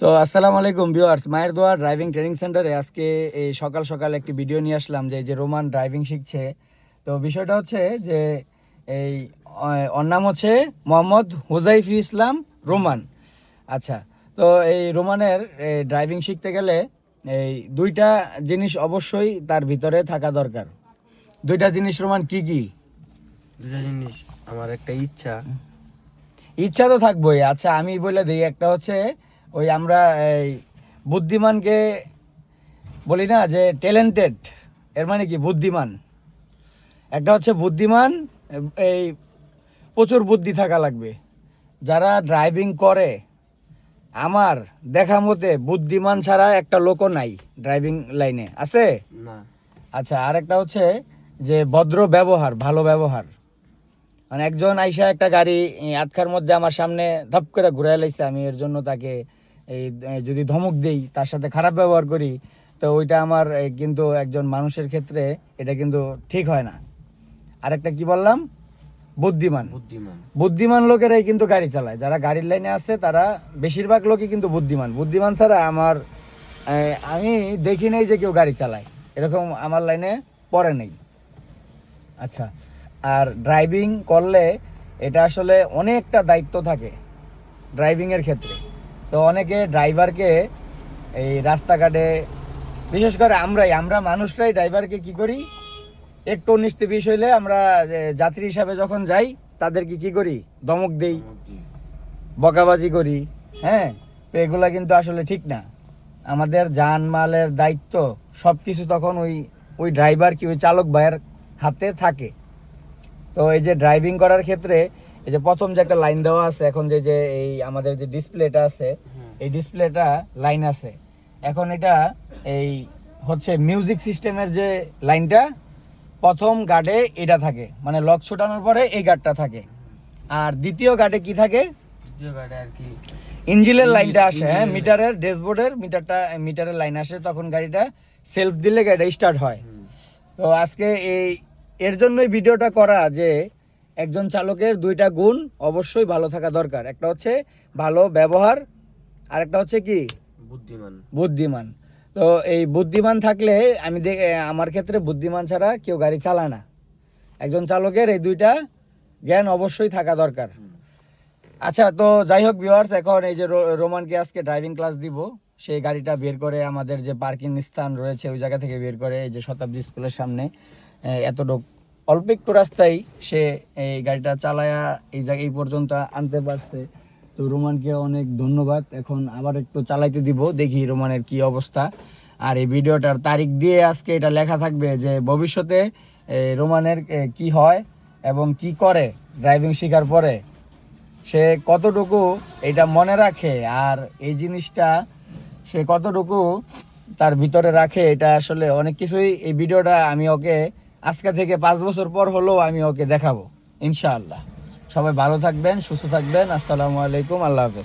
তো আসসালামু আলাইকুম ভিউয়ার্স মায়ের দোয়া ড্রাইভিং ট্রেনিং সেন্টারে আজকে এই সকাল সকাল একটি ভিডিও নিয়ে আসলাম যে এই যে রোমান ড্রাইভিং শিখছে। তো বিষয়টা হচ্ছে যে এই ওর নাম হচ্ছে মোহাম্মদ হুজাইফি ইসলাম রোমান। আচ্ছা তো এই রোমানের ড্রাইভিং শিখতে গেলে এই দুইটা জিনিস অবশ্যই তার ভিতরে থাকা দরকার। দুইটা জিনিস রোমান কি কি? দুটা জিনিস আমার একটা ইচ্ছা। ইচ্ছা তো থাকবোই। আচ্ছা আমি বলে দিই একটা হচ্ছে ওই আমরা এই বুদ্ধিমানকে বলি না যে ট্যালেন্টেড এর মানে কি বুদ্ধিমান? একটা হচ্ছে বুদ্ধিমান এই প্রচুর বুদ্ধি থাকা লাগবে। যারা ড্রাইভিং করে আমার দেখা মতে বুদ্ধিমান ছাড়া একটা লোকও নাই ড্রাইভিং লাইনে আছে? না। আচ্ছা আরেকটা হচ্ছে যে ভদ্র ব্যবহার ভালো ব্যবহার। মানে একজন আইসা একটা গাড়ি আটকার মধ্যে আমার সামনে ধপ করে ঘুরে লাইছে আমি এর জন্য তাকে এই যদি ধমক দেই তার সাথে খারাপ ব্যবহার করি তো ওইটা আমার কিন্তু একজন মানুষের ক্ষেত্রে এটা কিন্তু ঠিক হয় না। আরেকটা কি বললাম? বুদ্ধিমান। বুদ্ধিমান। বুদ্ধিমান লোকেরাই কিন্তু গাড়ি চালায়। যারা গাড়ির লাইনে আছে তারা বেশিরভাগ লোকই কিন্তু বুদ্ধিমান। বুদ্ধিমান ছাড়া আমার আমি দেখি নাই যে কেউ গাড়ি চালায়। এরকম আমার লাইনে পড়ে নেই। আচ্ছা আর ড্রাইভিং করলে এটা আসলে অনেকটা দায়িত্ব থাকে ড্রাইভিংয়ের ক্ষেত্রে। তো অনেকে ড্রাইভারকে এই রাস্তাঘাটে, বিশেষ করে আমরাই, আমরা মানুষরাই ড্রাইভারকে কি করি? একটু উনিশ বিশ হইলে আমরা যাত্রী হিসাবে যখন যাই, তাদেরকে কি করি? ধমক দেই, বকাবাজি করি হ্যাঁ? তো এগুলা কিন্তু আসলে ঠিক না। আমাদের জানমালের দায়িত্ব সব কিছু তখন ওই ওই ড্রাইভার কি ওই চালক ভাইয়ের হাতে থাকে। তো এই যে ড্রাইভিং করার ক্ষেত্রে এই যে প্রথম যে একটা লাইন দেওয়া আছে এখন যে যে এই আমাদের যে ডিসপ্লেটা আছে এই ডিসপ্লেটা লাইন আছে। এখন এটা এই হচ্ছে মিউজিক সিস্টেমের যে লাইনটা প্রথম গার্ডে এটা থাকে। মানে লক ছোটানোর পরে এই গার্ডটা থাকে। আর দ্বিতীয় গার্ডে কি থাকে? দ্বিতীয় গাড়ি আর কি। ইঞ্জিনের লাইনটা আসে হ্যাঁ মিটারের ড্যাশবোর্ডের মিটারটা মিটারের লাইন আসে তখন গাড়িটা সেলফ দিলে গাড়িটা স্টার্ট হয়। তো আজকে এই এর জন্যই ভিডিওটা করা যে একজন চালকের দুইটা গুণ অবশ্যই ভালো থাকা দরকার। একটা হচ্ছে ভালো ব্যবহার আর একটা হচ্ছে কি? বুদ্ধিমান। বুদ্ধিমান। তো এই বুদ্ধিমান থাকলে আমি দেখ আমার ক্ষেত্রে বুদ্ধিমান ছাড়া কেউ গাড়ি চালায় না। একজন চালকের এই দুইটা জ্ঞান অবশ্যই থাকা দরকার। আচ্ছা তো যাই হোক ভিউয়ার্স এখন এই যে রোমানকে আজকে ড্রাইভিং ক্লাস দিব সেই গাড়িটা বের করে আমাদের যে পার্কিং স্থান রয়েছে ওই জায়গা থেকে বের করে এই যে শতাব্দী স্কুলের সামনে এতটুক অল্প একটু রাস্তায় সে এই গাড়িটা চালায়া এই জায়গায় এই পর্যন্ত আনতে পারছে। তো রোমানকে অনেক ধন্যবাদ। এখন আবার একটু চালাইতে দিব, দেখি রোমানের কি অবস্থা। আর এই ভিডিওটার তারিখ দিয়ে আজকে এটা লেখা থাকবে যে, ভবিষ্যতে রোমানের কি হয় এবং কি করে ড্রাইভিং শেখার পরে। সে কতটুকু এটা মনে রাখে আর এই জিনিসটা সে কতটুকু তার ভিতরে রাখে, এটা আসলে অনেক কিছুই এই ভিডিওটা আমি ওকে আজকে থেকে পাঁচ বছর পর হলেও আমি ওকে দেখাবো, ইনশাআল্লাহ। সবাই ভালো থাকবেন, সুস্থ থাকবেন। আসসালামু আলাইকুম, আল্লাহ হাফেজ।